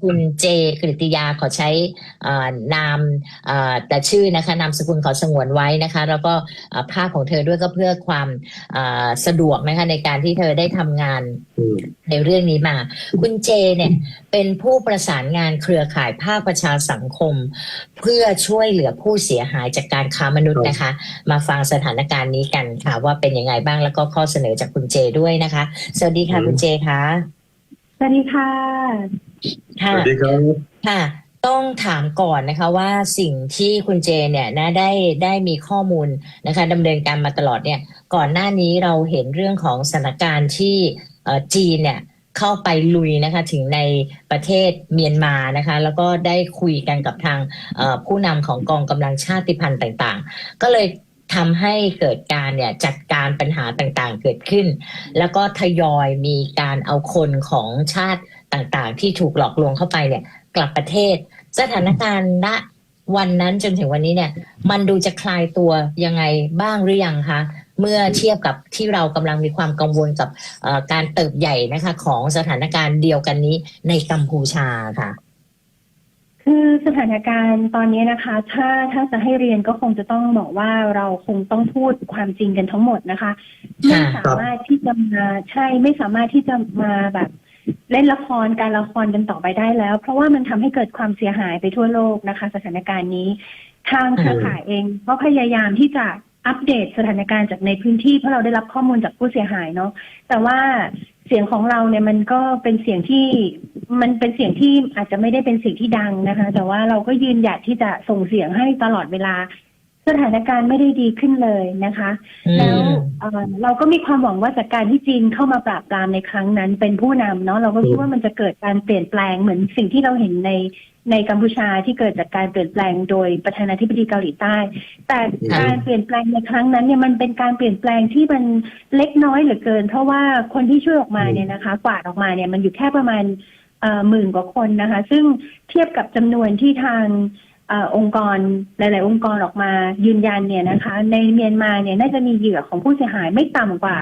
คุณเจกฤติยาขอใช้นามแต่ชื่อนะคะนามสกุลขอสงวนไว้นะคะ แล้วก็ภาพของเธอด้วยก็เพื่อความสะดวกนะคะในการที่เธอได้ทำงานในเรื่องนี้มา คุณเจเนี่ยเป็นผู้ประสานงานเครือข่ายภาคประชาสังคม เพื่อช่วยเหลือผู้เสียหายจากการค้ามนุษย์นะคะ มาฟังสถานการณ์นี้กันค่ะว่าเป็นยังไงบ้างแล้วก็ข้อเสนอจากคุณเจด้วยนะคะ สวัสดีค่ะคุณเจคะ วัสดีค่ะ สค่ะ วัสดีครับ ค่ะ ต้องถามก่อนนะคะว่าสิ่งที่คุณเจเนี่ยนะได้ได้มีข้อมูลนะคะดำเนินการมาตลอดเนี่ย ก่อนหน้านี้เราเห็นเรื่องของสถานการณ์ที่เอ่อจีนเนี่ยเข้าไปลุยนะคะถึงในประเทศเมียนมานะคะ แล้วก็ได้คุยกันกับทางเอ่อผู้นำของกองกำลังชาติพันธุ์ต่างๆ ก็เลย ทำให้เกิดการเนี่ยจัดการปัญหาต่างๆเกิดขึ้น แล้วก็ทยอยมีการเอาคนของชาติต่างๆ ที่ถูกหลอกลวงเข้าไปเนี่ยกลับประเทศ สถานการณ์ณวันนั้นจนถึงวันนี้เนี่ย มันดูจะคลายตัวยังไงบ้างหรือยังคะเมื่อเทียบกับที่เรากำลังมีความกังวลกับเอ่อการเติบใหญ่นะคะ ของสถานการณ์เดียวกันนี้ในกัมพูชาค่ะ คือสถานการณ์ตอนนี้นะคะ ถ้าถ้าจะให้เรียนก็คงจะต้องบอกว่าเราคงต้องพูดความจริงกันทั้งหมดนะคะไม่สามารถที่จะมาใช่ไม่สามารถที่จะมาแบบเล่นละครการละครกันต่อไปได้แล้ว เพราะว่ามันทำให้เกิดความเสียหายไปทั่วโลกนะคะ สถานการณ์นี้ ทางเครือข่ายเองก็พยายามที่จะอัปเดตสถานการณ์จากในพื้นที่เพราะเราได้รับข้อมูลจากผู้เสียหายเนาะแต่ว่า เสียงของเราเนี่ยมันก็เป็นเสียงที่มันเป็นเสียงที่อาจจะไม่ได้เป็นเสียงที่ดังนะคะ แต่ว่าเราก็ยืนหยัดที่จะส่งเสียงให้ตลอดเวลา สถานการณ์ไม่ได้ดีขึ้นเลยนะคะอืมแล้วเอ่อเราก็มีความหวังว่าจากการที่จีนเข้ามาปราบปรามในครั้งนั้นเป็นผู้นำเนาะเราก็คิดว่ามันจะเกิดการเปลี่ยนแปลงเหมือนสิ่งที่เราเห็นใน ในกัมพูชาที่เกิดจากการเปลี่ยนแปลงโดยประธานาธิบดีเกาหลีใต้ แต่การเปลี่ยนแปลงในครั้งนั้นเนี่ยมันเป็นการเปลี่ยนแปลงที่มันเล็กน้อยเหลือเกิน เพราะว่าคนที่ช่วยออกมาเนี่ยนะคะกวาดออกมาเนี่ยมันอยู่แค่ประมาณหมื่นกว่าคนนะคะ ซึ่งเทียบกับจำนวนที่ทางอองค์กรหลาย ๆ องค์กรออกมายืนยันเนี่ยนะคะ ในเมียนมาเนี่ยน่าจะมีเหยื่อของผู้เสียหายไม่ต่ำกว่า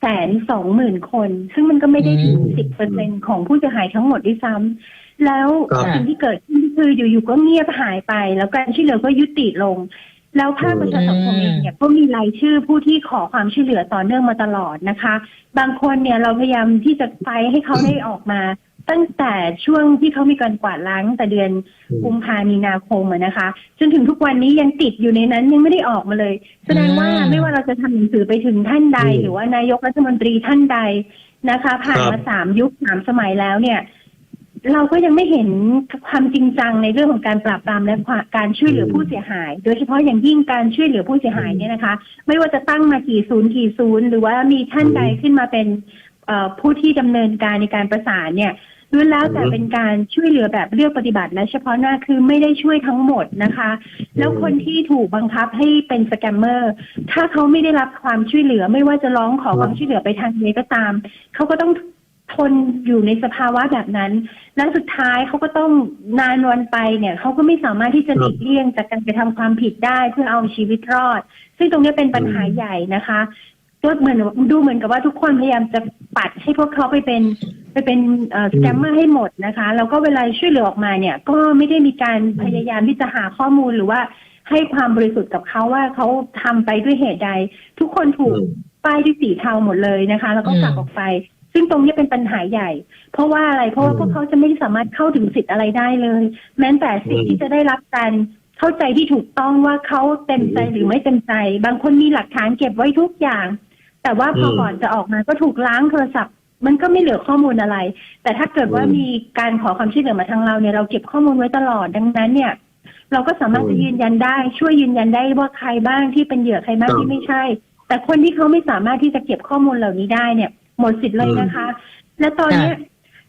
แสนสองหมื่นคน ซึ่งมันก็ไม่ได้ถึงสิบเปอร์เซ็นของผู้เสียหายทั้งหมดด้วยซ้ำ แล้วครับสิ่งที่เกิดขึ้นคืออยู่ๆก็เงียบหายไป แล้วการช่วยเหลือก็ยุติลง แล้วภาคประชาสังคมเองเนี่ยก็มีรายชื่อผู้ที่ขอความช่วยเหลือต่อเนื่องมาตลอดนะคะ บางคนเนี่ยเราพยายามที่จะไฟท์ให้เขาได้ออกมา ตั้งแต่ช่วงที่เขามีการกวาดล้างตั้งแต่เดือนกุมภามีนาคมอะนะคะ จนถึงทุกวันนี้ยังติดอยู่ในนั้นยังไม่ได้ออกมาเลย แสดงว่าอืมไม่ว่าเราจะทำหนังสือไปถึงท่านใดอืมหรือว่านายกรัฐมนตรีท่านใดนะคะ ผ่านครับมาสามยุคสามสมัยแล้วเนี่ย เราก็ยังไม่เห็นความจริงจังในเรื่องของการปราบปรามและการช่วยเหลือผู้เสียหาย โดยเฉพาะอย่างยิ่งการช่วยเหลือผู้เสียหายเนี่ยนะคะ ไม่ว่าจะตั้งมากี่ศูนย์กี่ศูนย์หรือว่ามีท่านใดขึ้นมาเป็นเอ่อผู้ที่ดำเนินการในการประสานเนี่ยล้วนแล้วแต่อืมเป็นการช่วยเหลือแบบเลือกปฏิบัติและเฉพาะหน้าคือไม่ได้ช่วยทั้งหมดนะคะ แล้วคนที่ถูกบังคับให้เป็นสแกมเมอร์ถ้าเขาไม่ได้รับความช่วยเหลือ ไม่ว่าจะร้องขอความช่วยเหลือไปทางใดก็ตามเขาก็ต้อง ทนอยู่ในสภาวะแบบนั้น และสุดท้ายเขาก็ต้องนานวันไปเนี่ยเขาก็ไม่สามารถที่จะหลีกเลี่ยงจากการไปทำความผิดได้เพื่อเอาชีวิตรอด ซึ่งตรงนี้เป็นปัญหาใหญ่นะคะก็เหมือนดูเหมือนกับว่าทุกคนพยายามจะปัดให้พวกเขาไปเป็นไปเป็นสแกมเมอร์ให้หมดนะคะแล้วก็เวลาช่วยเหลือออกมาเนี่ย ก็ไม่ได้มีการพยายามที่จะหาข้อมูลหรือว่าให้ความบริสุทธิ์กับเขาว่าเขาทำไปด้วยเหตุใด ทุกคนถูกอืมป้ายด้วยสีเทาหมดเลยนะคะ แล้วก็กลับอืมออกไป ซึ่งตรงนี้เป็นปัญหาใหญ่ เพราะว่าอะไรเพราะว่าอืมพวกเขาจะไม่สามารถเข้าถึงสิทธิ์อะไรได้เลย แม้แต่สิทธิ์อืมที่จะได้รับการเข้าใจที่ถูกต้องว่าเขาเต็มใจอืมหรือไม่เต็มใจ บางคนมีหลักฐานเก็บไว้ทุกอย่าง แต่ว่าพออมก่อนจะออกมาก็ถูกล้างโทรศัพท์ มันก็ไม่เหลือข้อมูลอะไร แต่ถ้าเกิดว่าอืมมีการขอความช่วยเหลือมาทางเราเนี่ยเราเก็บข้อมูลไว้ตลอดดังนั้นเนี่ยเราก็สามารถอืมจะยืนยันได้ ช่วยยืนยันได้ว่าใครบ้างที่เป็นเหยื่อใครบ้างครับที่ไม่ใช่ แต่คนที่เขาไม่สามารถที่จะเก็บข้อมูลเหล่านี้ได้เนี่ย หมดสิทธิ์เลยนะคะ และตอนเนี้ย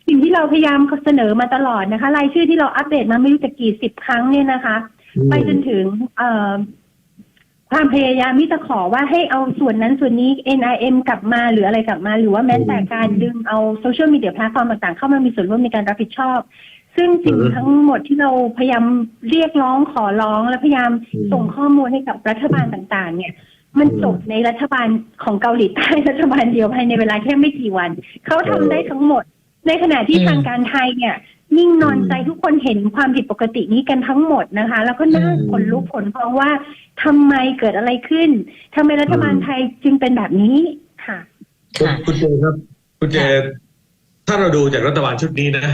สิ่งที่เราพยายามเสนอมาตลอดนะคะ รายชื่อที่เราอัปเดตมาไม่รู้จะกี่สิบครั้งเนี่ยนะคะ ไปจนถึง เอ่อความพยายามที่จะขอว่าให้เอาส่วนนั้นส่วนนี้ NIM กลับมาหรืออะไรกลับมา หรือว่าแม้แต่การดึงเอาโซเชียลมีเดียแพลตฟอร์มต่างๆ เข้ามามีส่วนร่วมในการรับผิดชอบ ซึ่งสิ่งอืมทั้งหมดที่เราพยายามเรียกร้องขอร้องและพยายามอืมส่งข้อมูลให้กับรัฐบาลต่าง ๆ เนี่ย มันอืมจบในรัฐบาลของเกาหลีใต้รัฐบาลเดียวภายในเวลาแค่ไม่กี่วัน เขาทำได้ทั้งหมด ในขณะที่อืมทางการไทยเนี่ยนิ่งนอนใจทุกคนเห็นความผิดปกตินี้กันทั้งหมดนะคะ แล้วก็น่าอืมขนลุกขนพองว่าทำไมเกิดอะไรขึ้นทำไมรัฐบาลอืมไทยจึงเป็นแบบนี้ค่ะคุณค่ะคุณเจครับ คุณเจถ้าเราดูจากรัฐบาลชุดนี้นะ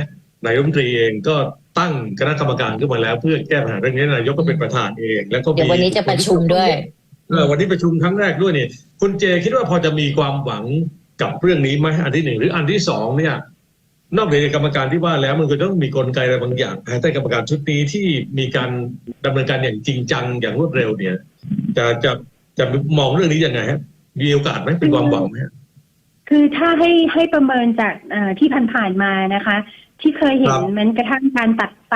นายกรัฐมนตรีเองก็ตั้งคณะกรรมการขึ้นมาแล้ว เพื่อแก้ปัญหาเรื่องนี้นายกก็เป็นประธานเอง แล้วก็มีเดี๋ยววันนี้จะประชุมด้วยเออ วันนี้ประชุมครั้งแรกด้วยเนี่ยคุณเจคิดว่าพอจะมีความหวังกับเรื่องนี้ไหมอันที่หนึ่งหรืออันที่สองเนี่ย นอกเหนือจากกรรมการที่ว่าแล้วมันก็ต้องมีกลไกอะไรบางอย่างภายใต้กรรมการชุดนี้ที่มีการดำเนินการอย่างจริงจังอย่างรวดเร็วเนี่ย จะจะจะมองเรื่องนี้ยังไงฮะมีโอกาสไหมเป็นความหวังไหมฮะคือถ้าให้ให้ประเมินจากเอ่อที่ผ่านๆมานะคะ ที่เคยเห็ครันบแม้กระทั่งการตัดไฟ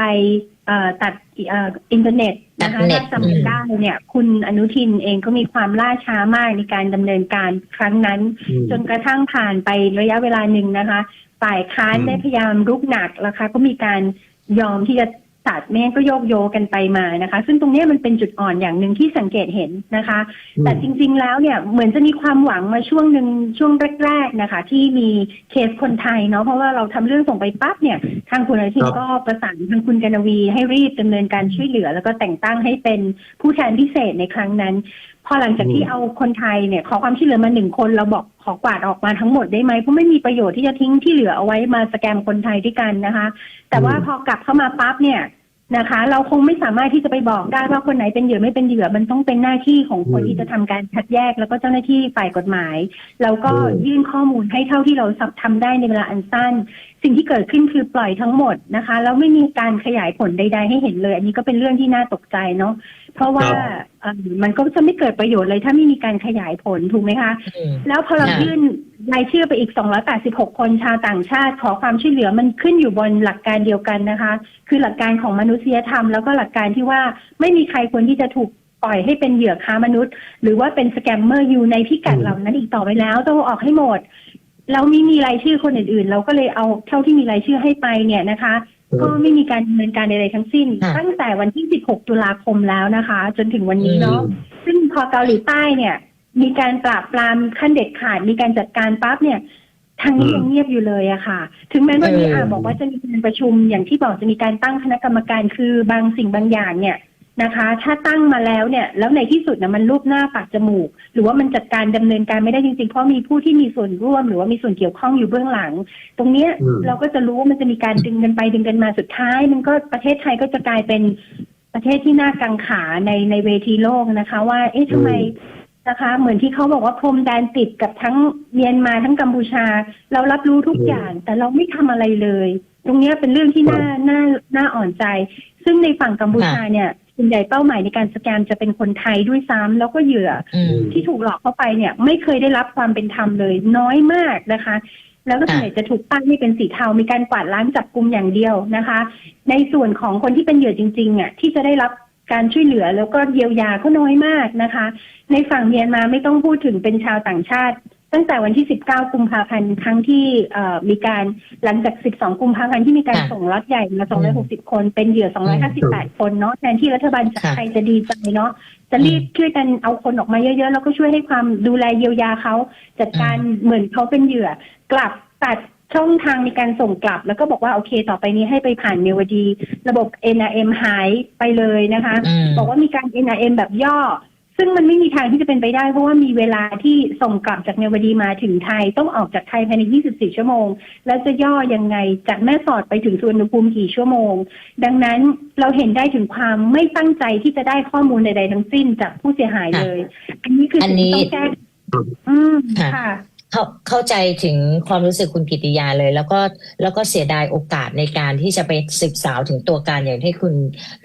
เอ่อตัดเอ่ออินเทอร์เน็ตนะคะตัดเน็ต ถ้าจำกันได้เนี่ย คุณอนุทินเองก็มีความล่าช้ามากในการดำเนินการครั้งนั้น อืม จนกระทั่งผ่านไประยะเวลาหนึ่งนะคะ ฝ่ายค้านอืม ได้พยายามรุกหนักแล้วค่ะก็มีการยอมที่จะ ตัดแม่งั้นก็โยกโยกันไปมานะคะ ซึ่งตรงเนี้ยมันเป็นจุดอ่อนอย่างหนึ่งที่สังเกตเห็นนะคะ แต่จริง ๆ แล้วเนี่ยเหมือนจะมีความหวังมาช่วงหนึ่งช่วงแรกๆนะคะ ที่มีเคสคนไทยเนาะเพราะว่าเราทำเรื่องส่งไปปั๊บเนี่ย ทางคุณอนุทินครับก็ประสานทางคุณกนวีให้รีบดำเนินการช่วยเหลือ แล้วก็แต่งตั้งให้เป็นผู้แทนพิเศษในครั้งนั้น พอหลังจากที่เอาคนไทยเนี่ย ขอความช่วยเหลือมาหนึ่งคนเราบอกขอกวาดออกมาทั้งหมดได้ไหมเพราะไม่มีประโยชน์ที่จะทิ้งที่เหลือเอาไว้มาสแกมคนไทยด้วยกันนะคะ แต่ว่าพอกลับเข้ามาปั๊บเนี่ยนะคะ เราคงไม่สามารถที่จะไปบอกได้ว่าคนไหนเป็นเหยื่อไม่เป็นเหยื่อมันต้องเป็นหน้าที่ของคนอืมที่จะทำการคัดแยก แล้วก็เจ้าหน้าที่ฝ่ายกฎหมาย แล้วก็อืมยื่นข้อมูลให้เท่าที่เราทำได้ในเวลาอันสั้น สิ่งที่เกิดขึ้นคือปล่อยทั้งหมดนะคะแล้วไม่มีการขยายผลใด ๆ ให้เห็นเลย อันนี้ก็เป็นเรื่องที่น่าตกใจเนาะ เพราะว่าครับเอ่อมันก็จะไม่เกิดประโยชน์เลยถ้าไม่มีการขยายผลถูกไหมคะอืมแล้วพอเราค่ะยื่นรายชื่อไปอีก 286 คนชาวต่างชาติ ขอความช่วยเหลือมันขึ้นอยู่บนหลักการเดียวกันนะคะ คือหลักการของมนุษยธรรม แล้วก็หลักการที่ว่าไม่มีใครควรที่จะถูกปล่อยให้เป็นเหยื่อค้ามนุษย์ หรือว่าเป็นสแกมเมอร์อยู่ในพิกัดอืมเหล่านั้นอีกต่อไปแล้วต้องเอาออกให้หมดเราไม่มีรายชื่อคนอื่นๆ เราก็เลยเอาเท่าที่มีรายชื่อให้ไปเนี่ยนะคะ ก็ไม่มีการดำเนินการใดๆทั้งสิ้นค่ะตั้งแต่วันที่ 16 ตุลาคมแล้วนะคะ จนถึงวันนี้เนาะอืมซึ่งพอเกาหลีใต้เนี่ย มีการปราบปรามขั้นเด็ดขาดมีการจัดการปั๊บเนี่ยทางนี้อืมยังเงียบอยู่เลยอะค่ะ ถึงแม้วันนี้เอออ่อาบอกว่าจะมีการประชุมอย่างที่บอกจะมีการตั้งคณะกรรมการคือบางสิ่งบางอย่างเนี่ย นะคะ ถ้าตั้งมาแล้วเนี่ย แล้วในที่สุดนะมันรูปหน้าปากจมูก หรือว่ามันจัดการดำเนินการไม่ได้จริงๆ เพราะมีผู้ที่มีส่วนร่วม หรือว่ามีส่วนเกี่ยวข้องอยู่เบื้องหลัง ตรงเนี้ยอืมเราก็จะรู้ว่ามันจะมีการดึงกันไปดึงกันมาสุดท้าย มันก็ประเทศไทยก็จะกลายเป็นประเทศที่น่ากังขาในในเวทีโลกนะคะ ว่า เอ๊ะทำไมนะคะ เหมือนที่เขาบอกว่าพรมแดนติดกับทั้งเมียนมาทั้งกัมพูชา เรารับรู้ทุกอืมอย่าง แต่เราไม่ทำอะไรเลย ตรงเนี้ยเป็นเรื่องที่น่าน่าน่าอ่อนใจ ซึ่งในฝั่งกัมพูชาเนี่ยส่ วนใหญ่เป้าหมายในการสแกนจะเป็นคนไทยด้วยซ้ำแล้วก็เหยื่ออืมที่ถูกหลอกเข้าไปเนี่ย ไม่เคยได้รับความเป็นธรรมเลย น้อยมากนะคะ แล้วก็ส่วนใหญ่จะถูกตั้งให้เป็นสีเทา มีการกวาดล้างจับกลุ่มอย่างเดียวนะคะ ในส่วนของคนที่เป็นเหยื่อจริงๆอะที่จะได้รับการช่วยเหลือแล้วก็เยียวยาก็น้อยมากนะคะ ในฝั่งเมียนมาไม่ต้องพูดถึงเป็นชาวต่างชาติ ตั้งแต่วันที่ 19 กุมภาพันธ์ครั้งที่เอ่อมีการหลังจาก 12 กุมภาพันธ์ที่มีการค่ะส่งล็อตใหญ่มา 260 คน เป็นเหยื่อ 258 คนเนาะแทนที่รัฐบาลค่ะไทยจะดีใจเนาะจะรีบช่วยกันเอาคนออกมาเยอะๆ แล้วก็ช่วยให้ความดูแลเยียวยาเขาจัดการเหมือนเขาเป็นเหยื่อกลับตัดช่องทางในการส่งกลับ แล้วก็บอกว่าโอเค ต่อไปนี้ให้ไปผ่านเนวดี ระบบ NRM หายไปเลยนะคะ อืม บอกว่ามีการ NRM แบบย่อ ซึ่งมันไม่มีทางที่จะเป็นไปได้ เพราะว่ามีเวลาที่ส่งกลับจากเนวดีมาถึงไทย ต้องออกจากไทยภายใน 24 ชั่วโมง แล้วจะย่อยังไงจากแม่สอดไปถึงสุวรรณภูมิกี่ชั่วโมง ดังนั้นเราเห็นได้ถึงความไม่ตั้งใจที่จะได้ข้อมูลใด ๆ ทั้งสิ้นจากผู้เสียหายเลย อันนี้คือสิ่งที่ต้องแก้อืมค่ะค่ะ เข้าเข้าใจถึงความรู้สึกคุณกิติยาเลย แล้วก็แล้วก็เสียดายโอกาสในการที่จะไปสืบสาวถึงตัวการอย่างที่คุณ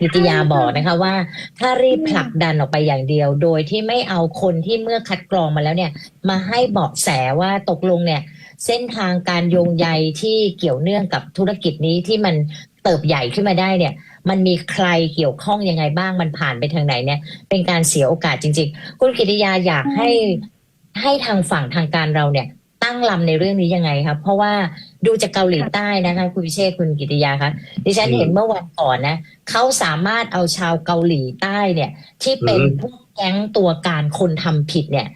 กิติยาบอกนะคะว่า ถ้ารีบผลักดันออกไปอย่างเดียว โดยที่ไม่เอาคนที่เมื่อคัดกรองมาแล้วเนี่ย มาให้เบาะแสว่าตกลงเนี่ย เส้นทางการโยงใยที่เกี่ยวเนื่องกับธุรกิจนี้ที่มันเติบใหญ่ขึ้นมาได้เนี่ยมันมีใครเกี่ยวข้องยังไงบ้างมันผ่านไปทางไหนเนี่ย เป็นการเสียโอกาสจริง ๆ คุณกิติยาอยากให้ ให้ทางฝั่งทางการเราเนี่ย ตั้งลำในเรื่องนี้ยังไงครับเพราะว่าดูจากเกาหลีใต้นะคะคุณพิเชษคุณกิติยาคะดิฉันอืมเห็นเมื่อวันก่อนนะเขาสามารถเอาชาวเกาหลีใต้เนี่ย ที่เป็นอืมพวกแก๊งตัวการคนทำผิดเนี่ย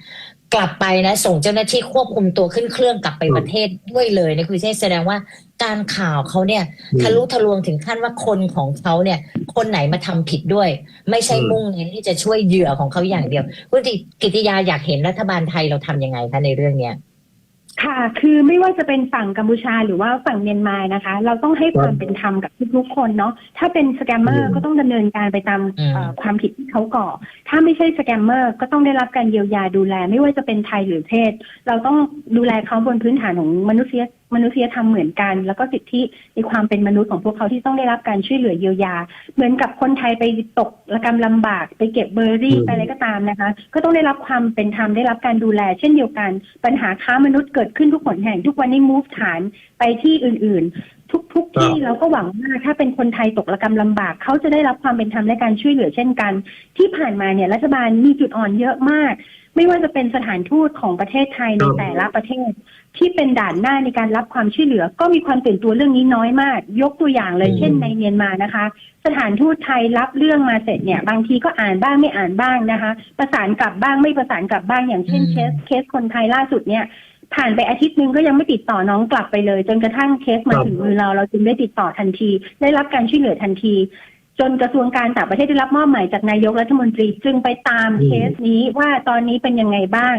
กลับไปนะ ส่งเจ้าหน้าที่ควบคุมตัวขึ้นเครื่องกลับไปอืมประเทศด้วยเลยนะคุณเชษแสดงว่าการข่าวเขาเนี่ยอืมทะลุทะลวงถึงขั้นว่าคนของเขาเนี่ย คนไหนมาทำผิดด้วย ไม่ใช่อืมมุ่งเน้นที่จะช่วยเหยื่อของเขาอย่างเดียวคุณกิติยาอยากเห็นรัฐบาลไทยเราทำยังไงคะในเรื่องเนี้ย ค่ะ คือไม่ว่าจะเป็นฝั่งกัมพูชาหรือว่าฝั่งเมียนมานะคะ เราต้องให้ความเป็นธรรมกับทุกๆคนเนาะ ถ้าเป็นสแกมเมออืร์มก็ต้องดำเนินการไปตามอืมเอ่อความผิดที่เขาก่อ ถ้าไม่ใช่สแกมเมอร์ก็ต้องได้รับการเยียวยาดูแล ไม่ว่าจะเป็นไทยหรือเทศ เราต้องดูแลเขาบนพื้นฐานของมนุษย มนุษยธรรมเหมือนกัน แล้วก็สิทธิในความเป็นมนุษย์ของพวกเขาที่ต้องได้รับการช่วยเหลือเยียวยา เหมือนกับคนไทยไปตกระกรรมลำบากไปเก็บเบอร์รี่อืมไปอะไรก็ตามนะคะ ก็ต้องได้รับความเป็นธรรมได้รับการดูแล เช่นเดียวกัน ปัญหาค้ามนุษย์เกิดขึ้นทุกหนแห่งทุกวันนี้ move ฐานไปที่อื่น ๆ ทุกๆที่ครับเราก็หวังว่าถ้าเป็นคนไทยตกระกรรมลำบาก เขาจะได้รับความเป็นธรรมและการช่วยเหลือเช่นกัน ที่ผ่านมาเนี่ยรัฐบาลมีจุดอ่อนเยอะมาก ไม่ว่าจะเป็นสถานทูตของประเทศไทยในครับแต่ละประเทศ ที่เป็นด่านหน้าในการรับความช่วยเหลือ ก็มีความตื่นตัวเรื่องนี้น้อยมาก ยกตัวอย่างเลยอืมเช่นในเมียนมานะคะ สถานทูตไทยรับเรื่องมาเสร็จเนี่ย บางทีก็อ่านบ้างไม่อ่านบ้างนะคะ ประสานกลับบ้างไม่ประสานกลับบ้างอย่างเช่นอืมเคสเคสคนไทยล่าสุดเนี่ยผ่านไปอาทิตย์หนึ่งก็ยังไม่ติดต่อน้องกลับไปเลย จนกระทั่งเคสมาครับถึงมือเราเราจึงได้ติดต่อทันที ได้รับการช่วยเหลือทันที จนกระทรวงการต่างประเทศได้รับมอบหมายจากนายกรัฐมนตรีจึงไปตามอืมเคสนี้ว่าตอนนี้เป็นยังไงบ้าง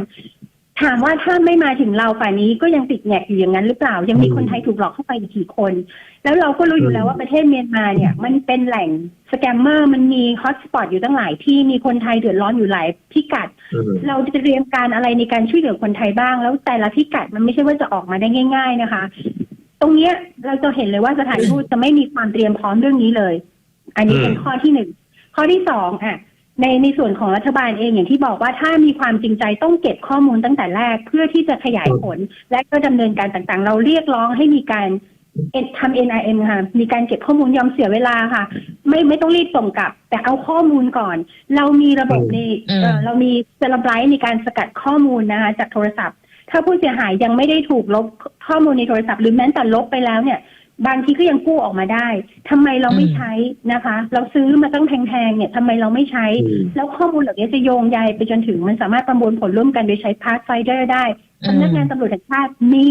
ถามว่าถ้าไม่มาถึงเราฝ่ายนี้ก็ยังติดแงกอยู่อย่างนั้นหรือเปล่า ยังมีคนไทยถูกหลอกเข้าไปอีกกี่คน แล้วเราก็รู้อยู่แล้วว่าประเทศเมียนมาเนี่ย มันเป็นแหล่งสแกมเมอร์มันมีฮอตสปอตอยู่ตั้งหลายที่มีคนไทยเดือดร้อนอยู่หลายพิกัดอืมเราจะเตรียมการอะไรในการช่วยเหลือคนไทยบ้าง แล้วแต่ละพิกัดมันไม่ใช่ว่าจะออกมาได้ง่าย ๆนะคะ ตรงเนี้ยเราจะเห็นเลยว่าสถานทูตจะไม่มีความเตรียมพร้อมเรื่องนี้เลย อันนี้เป็นอืมข้อที่หนึ่งข้อที่สองอะในในส่วนของรัฐบาลเองอย่างที่บอกว่าถ้ามีความจริงใจต้องเก็บข้อมูลตั้งแต่แรกเพื่อที่จะขยายผล และก็ดำเนินการต่างๆ เราเรียกร้องให้มีการเอ็นทำ NIM ค่ะ มีการเก็บข้อมูลยอมเสียเวลาค่ะ ไม่ไม่ต้องรีบส่งกลับ แต่เอาข้อมูลก่อน เรามีระบบในอืมเอ่อเรามีเซเลบไลท์ในการสกัดข้อมูลนะคะจากโทรศัพท์ ถ้าผู้เสียหายยังไม่ได้ถูกลบข้อมูลในโทรศัพท์หรือแม้แต่ลบไปแล้วเนี่ย บางทีก็ยังกู้ออกมาได้ทำไมเราไม่อืมใช้นะคะ เราซื้อมาตั้งแพงๆเนี่ยทำไมเราไม่ใช้อืมแล้วข้อมูลเหล่านี้จะโยงใยไปจนถึงมันสามารถประมวลผลร่วมกันโดยใช้ Pathfinder ได้สำนักงานตำรวจแห่งชาติมี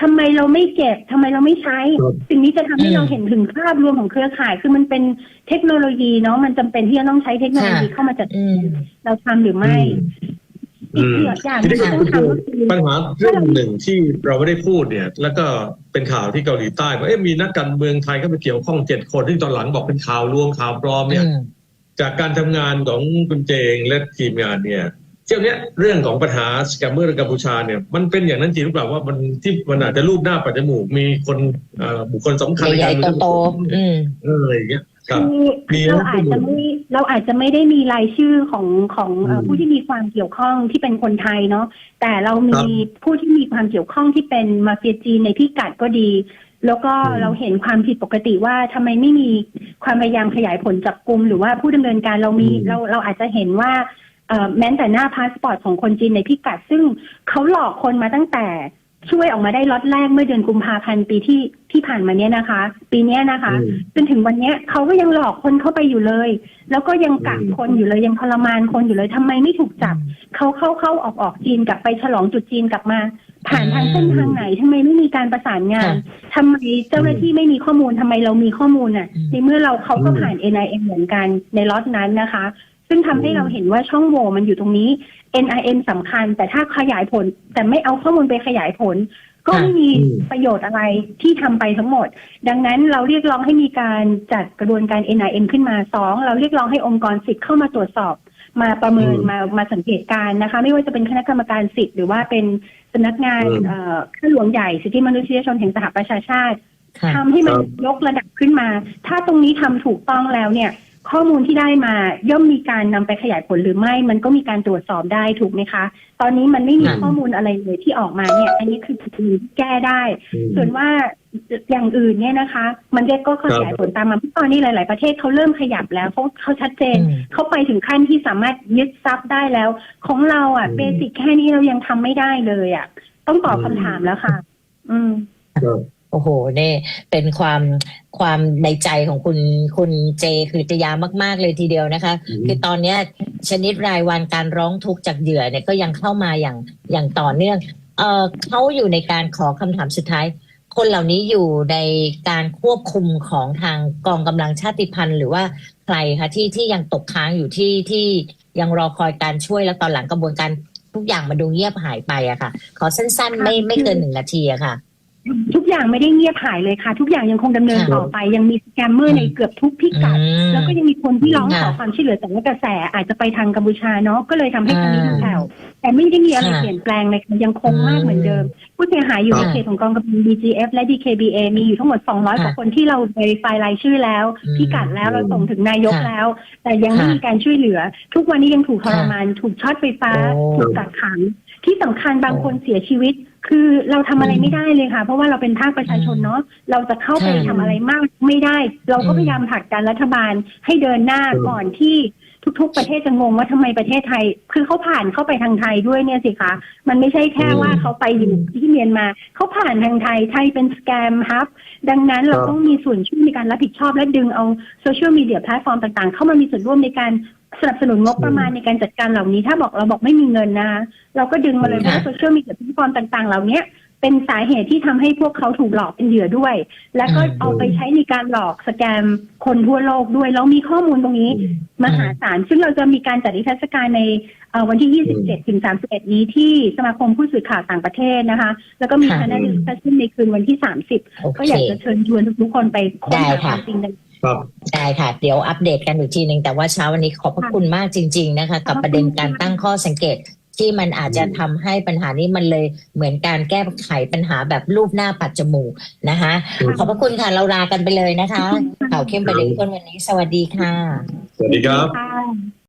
ทำไมเราไม่เก็บทำไมเราไม่ใช้ครับสิ่งนี้จะทำให้อืมเราเห็นถึงภาพรวมของเครือข่าย คือมันเป็นเทคโนโลยีเนาะมันจำเป็นที่จะต้องใช้เทคโนโลยีค่ะเข้ามาจัดอืมเราทำหรือไม่ อืมอีกอย่างทีนี้ที่คุต้อณงครูทำก็คือปัญหาเรื่องหนึ่งที่เราไม่ได้พูดเนี่ย แล้วก็เป็นข่าวที่เกาหลีใต้ว่าเอ๊ะมีนักการเมืองไทยเข้าไปเกี่ยวข้องเจ็ดคนที่ตอนหลังบอกเป็นข่าวลวงข่าวปลอมเนี่ยอืมจากการทำงานของคุณเจงและทีมงานเนี่ยเที่ยวเนี้ยเรื่องของปัญหาสแกมเมอร์ในกัมพูชาเนี่ยมันเป็นอย่างนั้นจริงหรือเปล่าว่ามันที่มันอาจจะรูปหน้าปัจจมูกมีคนเอ่อบุคคลสำคัญในใหกาญ่รเมืองๆโตๆอืมเอออะไรอย่างเงี้ย ครับคือมีเราไหมอาจจะไม่เราอาจจะไม่ได้มีรายชื่อของของเอ่ออืมผู้ที่มีความเกี่ยวข้องที่เป็นคนไทยเนาะแต่เรามีครับผู้ที่มีความเกี่ยวข้องที่เป็นมาเฟียจีนในพิกัดก็ดี แล้วก็อืมเราเห็นความผิดปกติว่าทำไมไม่มีความพยายามขยายผลจับกลุ่มหรือว่าผู้ดำเนินการเรามีอืมเราเราอาจจะเห็นว่าเอ่อแม้แต่หน้าพาสปอร์ตของคนจีนในพิกัด ซึ่งเขาหลอกคนมาตั้งแต่ ช่วยออกมาได้ล็อตแรกเมื่อเดือนกุมภาพันธ์ปีที่ที่ผ่านมาเนี้ยนะคะ ปีเนี้ยนะคะ อืม จนถึงวันเนี้ยเขาก็ยังหลอกคนเข้าไปอยู่เลย แล้วก็ยังกักอืมคนอยู่เลยยังทรมานคนอยู่เลยทำไมไม่ถูกจับเขาเข้าเข้าออกออกจีนกลับไปฉลองจุดจีนกลับมา ผ่านทางเส้นทางไหนทำไมไม่มีการประสานงานค่ะทำไมเจ้าหน้าที่ไม่มีข้อมูลทำไมเรามีข้อมูลน่ะอืม ในเมื่อเราเขาก็อืมผ่าน NIM เหมือนกันในล็อตนั้นนะคะ ซึ่งทำให้อืมเราเห็นว่าช่องโหว่มันอยู่ตรงนี้ NIM สำคัญ แต่ถ้าขยายผล แต่ไม่เอาข้อมูลไปขยายผล ก็ไม่มีอืมประโยชน์อะไรที่ทำไปทั้งหมด ดังนั้นเราเรียกร้องให้มีการจัดกระบวนการ NIM ขึ้นมาสองเราเรียกร้องให้องค์กรสิทธิ์เข้ามาตรวจสอบมาประเมินอืมมามาสังเกตการณ์นะคะ ไม่ว่าจะเป็นคณะกรรมการสิทธิ์หรือว่าเป็นสำนักงานอืมเอ่อข้าหลวงใหญ่สิทธิมนุษยชนแห่งสหประชาชาติค่ะทำให้มันครับยกระดับขึ้นมา ถ้าตรงนี้ทำถูกต้องแล้วเนี่ย ข้อมูลที่ได้มาย่อมมีการนำไปขยายผลหรือไม่ มันก็มีการตรวจสอบได้ถูกไหมคะ ตอนนี้มันไม่มีค่ะข้อมูลอะไรเลยที่ออกมาเนี่ย อันนี้คือจุดที่แก้ได้อืมส่วนว่าอย่างอื่นเนี่ยนะคะ มันก็ขยายผลตามมาเพราะตอนนี้หลาย ๆ ประเทศเขาเริ่มขยับแล้วเขาเขาชัดเจนอืมเขาไปถึงขั้นที่สามารถยึดทรัพย์ได้แล้ว ของเราอะอืมเบสิกแค่นี้เรายังทำไม่ได้เลยอะ ต้องตอบอืมคำถามแล้วค่ะ อืมครับ โอ้โหเนี่ยเป็นความความในใจของคุณคุณเจคือจยามาก ๆ เลยทีเดียวนะคะอืมคือตอนเนี้ยชนิดรายวันการร้องทุกข์จากเหยื่อเนี่ยก็ยังเข้ามาอย่างอย่างต่อเนื่องเออเขาอยู่ในการขอคำถามสุดท้าย คนเหล่านี้อยู่ในการควบคุมของทางกองกำลังชาติพันธุ์ หรือว่าใครคะที่ที่ยังตกค้างอยู่ที่ที่ยังรอคอยการช่วยแล้วตอนหลังกระบวนการทุกอย่างมันดูเงียบหายไปอะค่ะ ขอสั้นๆ ไม่ไม่เกินหนึ่งนาทีอะค่ะทุก อย่างไม่ได้เงียบหายเลยค่ะ ทุกอย่างยังคงดำเนินค่ะต่อไป ยังมีสแกมเมอร์ในเกือบทุกพิกัดอืมแล้วก็ยังมีคนที่ร้องขอค่ะความช่วยเหลือแต่ว่ากระแสอาจจะไปทางกัมพูชาเนาะก็เลยทำให้ครั้งนี้อ่าดูแผ่วแต่ไม่ได้มีอะไรค่ะเปลี่ยนแปลงเลยค่ะยังคงมากอืมเหมือนเดิม ผู้เสียหายอยู่ในค่ะเขตของกองกำลัง BGF และ DKBA มีอยู่ทั้งหมด 200 กว่าค่ะคนที่เราไปไฟล์รายชื่อแล้วอืมพิกัดแล้วเราส่งถึงนายกค่ะแล้ว แต่ยังไม่ค่ะมีการช่วยเหลือ ทุกวันนี้ยังถูกทรมาน ถูกช็อตไฟฟ้าโอ้ถูกกักขังที่สำคัญบางโอ้คนเสียชีวิต คือเราทำอะไรอืมไม่ได้เลยค่ะ เพราะว่าเราเป็นภาคประชาชนเนาะเราจะเข้าไปค่ะทำอะไรมากไม่ได้ เราก็อืม พยายามผลักดันรัฐบาลให้เดินหน้าอืม ก่อนที่ทุก ๆ ประเทศจะงงว่าทำไมประเทศไทย คือเขาผ่านเข้าไปทางไทยด้วยเนี่ยสิคะมันไม่ใช่แค่ว่าเขาไปอยู่ที่เมียนมาเขาผ่านทางไทยไทยเป็นสแกมฮับ ดังนั้นเราครับ ต้องมีส่วนช่วยในการรับผิดชอบและดึงเอาโซเชียลมีเดียแพลตฟอร์มต่างๆ เข้ามามีส่วนร่วมในการ สนับสนุนงบประมาณในการจัดการเหล่านี้ ถ้าบอกเราบอกไม่มีเงินนะคะเราก็ดึงมาเลยเพค่ะราะว่าโซเชียลมีเดียแพลตฟอร์มต่าง ๆ เหล่านี้เป็นสาเหตุที่ทำให้พวกเขาถูกหลอกเป็นเหยื่อด้วย และก็อืมเอาไปใช้ในการหลอกสแกมคนทั่วโลกด้วย แล้วมีข้อมูลตรงนี้มหาศาล ซึ่งเราจะมีการจัดนิทรรศการในเอ่อวันที่ 27 ถึง 31 นี้ที่สมาคมผู้สื่อข่าวต่างประเทศนะคะ แล้วก็มีค่ะคณะดิสคัชชันในคืนวันที่ 30โอก็เคอยากจะเชิญชวนทุกๆคนไปค้นได้หาคค่ะวามจริงกัน ครับได้ค่ะ เดี๋ยวอัปเดตกันอีกทีหนึ่งแต่ว่าเช้าวันนี้ขอบพระคุณมากจริง ๆนะคะ กับประเด็นการตั้งข้อสังเกตที่มันอาจจะทำให้ปัญหานี้มันเลยเหมือนการแก้ไขปัญหาแบบรูปหน้าปัดจมูกนะคะอืมขอบพระคุณค่ะเราลากันไปเลยนะคะข่าวเข้มประเด็นต้นวันนี้ สวัสดีค่ะ สวัสดีครับค่ะ